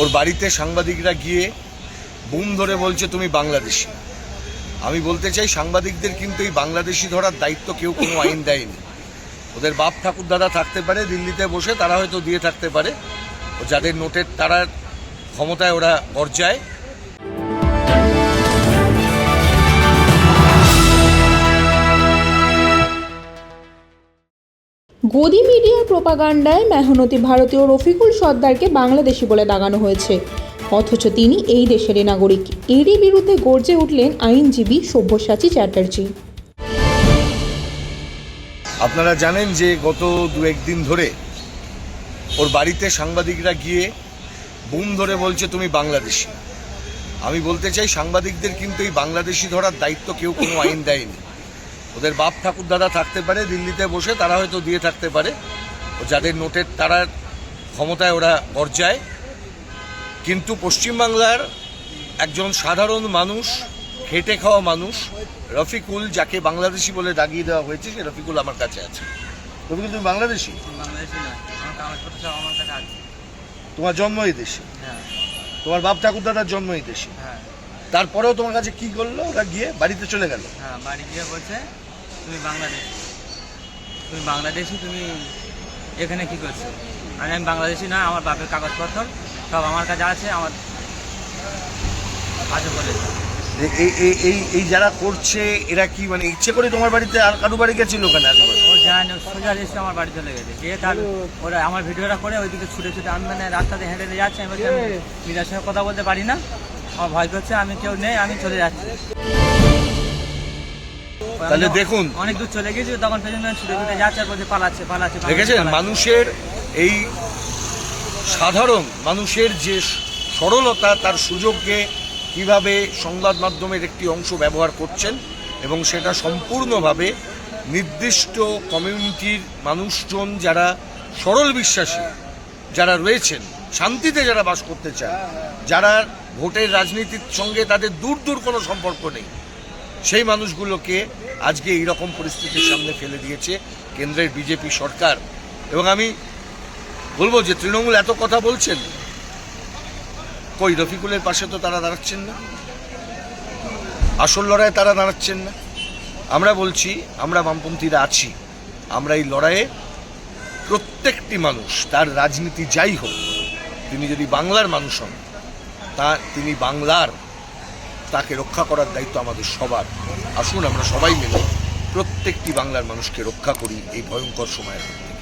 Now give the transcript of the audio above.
ওর বাড়িতে সাংবাদিকরা গিয়ে বুম ধরে বলছে, তুমি বাংলাদেশি। আমি বলতে চাই, সাংবাদিকদের কিন্তু এই বাংলাদেশি ধরার দায়িত্ব কেউ কোনো আইন দেয়নি। ওদের বাপ ঠাকুর দাদা থাকতে পারে, দিল্লিতে বসে তারা হয়তো দিয়ে থাকতে পারে। যাদের নোটের, তারা ক্ষমতায় ওরা পর্যায় গদি মিডিয়ার প্রোপাগান্ডায় মেহনতি ভারতীয় রফিকুল সর্দারকে বাংলাদেশি বলে দাগানো হয়েছে। অথচ তিনি এই দেশেরই নাগরিক। এরই বিরুদ্ধে গর্জে উঠলেন আইনজীবী সব্যসাচী চ্যাটার্জি। আপনারা জানেন যে গত দু একদিন ধরে ওর বাড়িতে সাংবাদিকরা গিয়ে বুম ধরে বলছে, তুমি বাংলাদেশি। আমি বলতে চাই, সাংবাদিকদের কিন্তু এই বাংলাদেশি ধরার দায়িত্ব কেউ কোনো আইন দেয়নি। ওদের বাপ ঠাকুর দাদা থাকতে পারে দিল্লিতে বসে তারা হয়তো দিয়ে থাকতে পারে। ও যাদের নোটের তারা ক্ষমতায় ওরা পর্যায় কিন্তু পশ্চিমবাংলার একজন সাধারণ মানুষ খেটে খাওয়া মানুষ রফিকুল যাকে বাংলাদেশি বলে দাগিয়ে দেওয়া হয়েছে সে রফিকুল আমার কাছে আছে। রফিকুল তুমি বাংলাদেশি? তোমার জন্ম এই দেশে? হ্যাঁ। তোমার বাপ ঠাকুর দাদার জন্ম এই দেশে? হ্যাঁ। তারপরেও তোমার কাছে কি করল? ওরা গিয়ে বাড়িতে চলে গেল। হ্যাঁ বাড়ি গিয়ে বলছে তুমি বাংলাদেশ। তুমি বাংলাদেশি তুমি এখানে কি করছ? আর আমি বাংলাদেশি নয় আমার বাপের কাগজপত্র সব আমার কাছে আছে আমার আছে। বলেছে যে এই এই এই এই যারা করছে এরা কি মানে ইচ্ছে করে তোমার বাড়িতে আর কারও বাড়ি গেছিল ওখানে আশেপাশে ও জানে সোজা এসে আমার বাড়ি চলে গেছে। যে তার ওরা আমার ভিডিওটা করে ওইদিকে ছুটে ছুটে আমি মানে রাস্তাতে হেঁটে হেঁটে যাচ্ছি আমি মিরার সঙ্গে কথা বলতে পারি না। আমার ভয় করছে আমি কেউ নেই আমি চলে যাচ্ছি। তাহলে দেখুন। অনেক দূর চলে গেছি তখন পেছনে ছুটে ছুটে যাচ্ছে আর বলছে পালাচ্ছে পালাচ্ছে দেখেছেন। মানুষের এই সাধারণ মানুষের যে সরলতা তার সুযোগকে কীভাবে সংবাদ মাধ্যমের একটি অংশ ব্যবহার করছেন এবং সেটা সম্পূর্ণভাবে নির্দিষ্ট কমিউনিটির মানুষজন যারা সরল বিশ্বাসী যারা রয়েছেন শান্তিতে যারা বাস করতে চান যারা ভোটের রাজনীতির সঙ্গে তাদের দূর দূর কোনো সম্পর্ক নেই সেই মানুষগুলোকে আজকে এই রকম পরিস্থিতির সামনে ফেলে দিয়েছে কেন্দ্রের বিজেপি সরকার। এবং আমি বলব যে তৃণমূল এত কথা বলছেন, কই রফিকুলের পাশে তো তারা দাঁড়াচ্ছেন না? আসল লড়াইয়ে তারা দাঁড়াচ্ছেন না? আমরা বলছি, আমরা বামপন্থীরা আছি, আমরা এই লড়াইয়ে প্রত্যেকটি মানুষ, তার রাজনীতি যাই হোক, তিনি যদি বাংলার মানুষ হন, তা তিনি বাংলার তাকে রক্ষা করার দায়িত্ব আমাদের সবার। আসুন আমরা সবাই মিলে প্রত্যেকটি বাংলার মানুষকে রক্ষা করি এই ভয়ঙ্কর সময়ের মধ্যে।